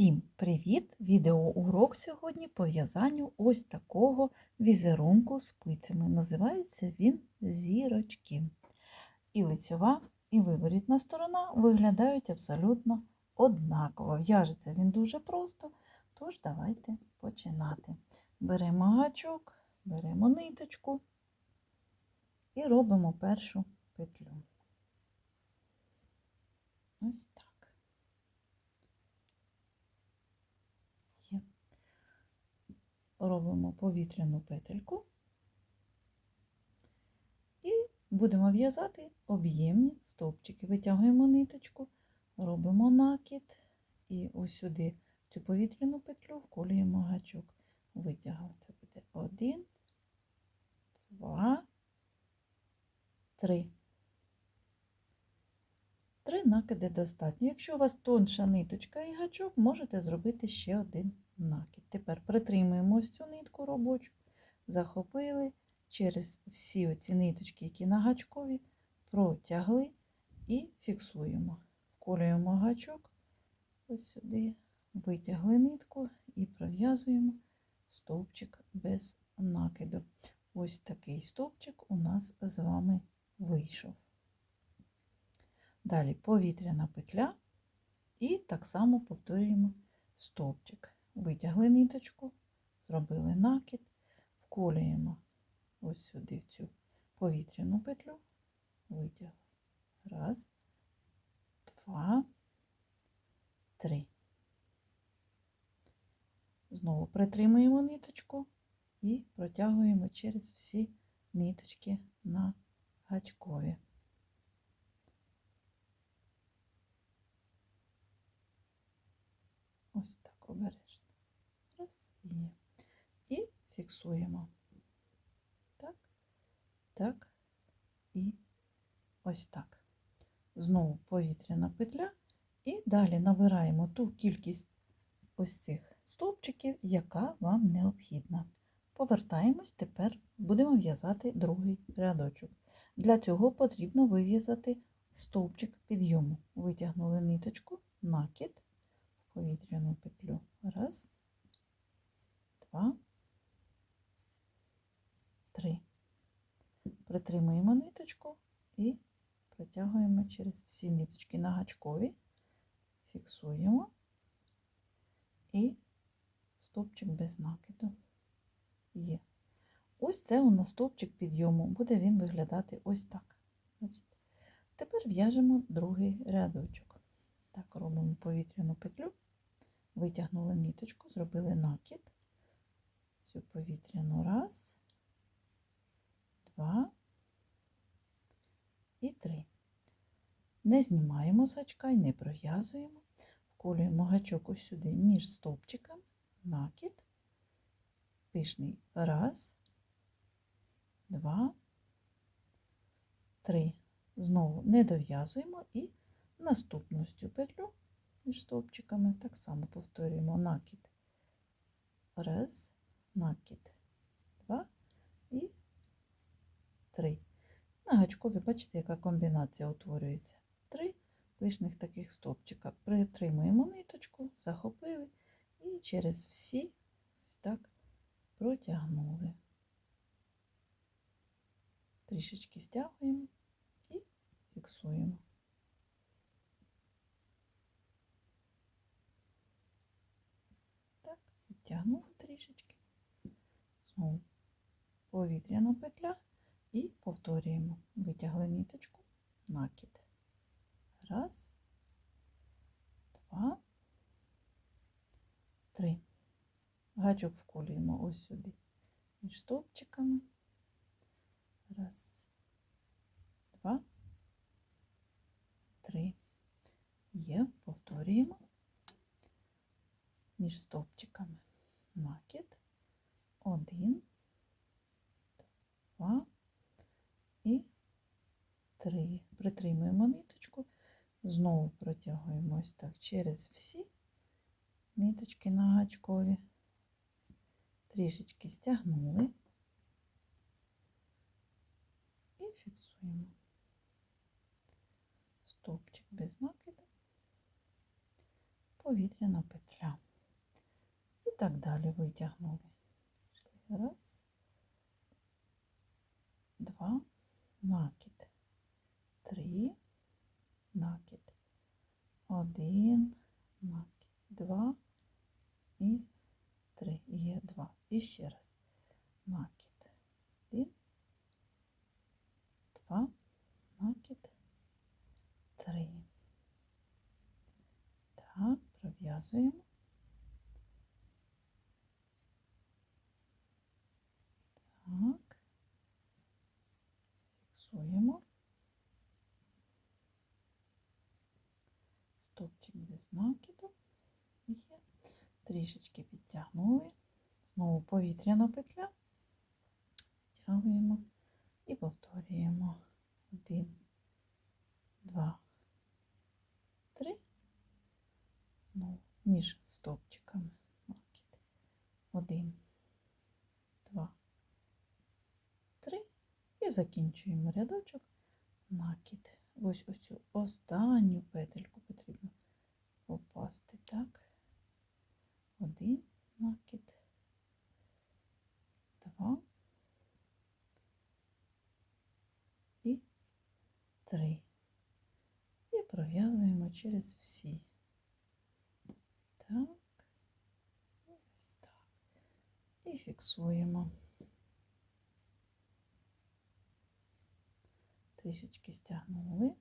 Всім привіт! Відеоурок сьогодні по в'язанню ось такого візерунку спицями. Називається він зірочки. І лицьова, і виворітна сторона виглядають абсолютно однаково. В'яжеться він дуже просто, тож давайте починати. Беремо гачок, беремо ниточку і робимо першу петлю. Ось так. Є. Робимо повітряну петельку і будемо в'язати об'ємні стовпчики. Витягуємо ниточку, робимо накид і ось сюди в цю повітряну петлю вколюємо гачок. Витягав. Це буде один, два, три. Три накиди достатньо. Якщо у вас тонша ниточка і гачок, можете зробити ще один накид. Тепер притримуємо ось цю нитку робочу, захопили через всі оці ниточки, які на гачкові, протягли і фіксуємо. Вколюємо гачок ось сюди, витягли нитку і пров'язуємо стовпчик без накиду. Ось такий стовпчик у нас з вами вийшов. Далі повітряна петля і так само повторюємо стовпчик. Витягли ниточку, зробили накид, вколюємо ось сюди в цю повітряну петлю, витягли. Раз, два, три. Знову притримуємо ниточку і протягуємо через всі ниточки на гачкові. Ось так обережно. Раз є. І фіксуємо. Так, так і ось так. Знову повітряна петля. І далі набираємо ту кількість ось цих стовпчиків, яка вам необхідна. Повертаємось, тепер будемо в'язати другий рядочок. Для цього потрібно вив'язати стовпчик підйому. Витягнули ниточку, накид повітряну петлю. Раз, два, три. Притримуємо ниточку і протягуємо через всі ниточки на гачкові, фіксуємо і стовпчик без накиду є. Ось це у нас стовпчик підйому. Буде він виглядати ось так. Тепер в'яжемо другий рядочок. Так, робимо повітряну петлю, витягнули ниточку, зробили накид, цю повітряну раз, два і три. Не знімаємо з гачка і не пров'язуємо, вколюємо гачок ось сюди між стовпчиками, накид, пишний. Раз, два, три. Знову не дов'язуємо і Наступну цю петлю між стовпчиками так само повторюємо накид. Раз, накид, два і три. На гачкові бачите, яка комбінація утворюється. Три пишних таких стовпчика. Притримуємо ниточку, захопили і через всі ось так протягнули. Трішечки стягуємо і фіксуємо. Тягнули трішечки, знову повітряна петля і повторюємо. Витягли ниточку, накид. Раз, два, три. Гачок вколюємо ось сюди між стовпчиками. Раз, два, три. Є, повторюємо між стовпчиками Три. Притримуємо ниточку, знову протягуємо ось так через всі ниточки на гачкові, трішечки стягнули і фіксуємо стовпчик без накиду, повітряна петля. І так далі витягнули. Раз, два, накид три, накид, один, накид, два і три. Є два. І ще раз. Накид. Один, два, накид, три. Так, пров'язуємо. Так. Фіксуємо. Без накиду. Є. Трішечки підтягнули. Знову повітряна петля. Тягуємо і повторюємо. Один, два, три. Знову між стопчиками. Накид. Один, два, три. І закінчуємо рядочок. Накид. Ось ось цю останню петельку потрібно попасти. Так. Один накид. Два. І три. І пров'язуємо через всі. Так. Ось так. І фіксуємо. Трішечки стягнули.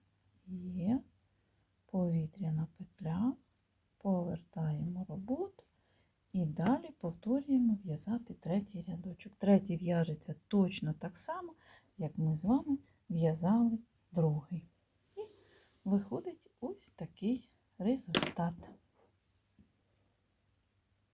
Є повітряна петля. Повертаємо роботу. І далі повторюємо в'язати третій рядочок. Третій в'яжеться точно так само, як ми з вами в'язали другий. І виходить ось такий результат.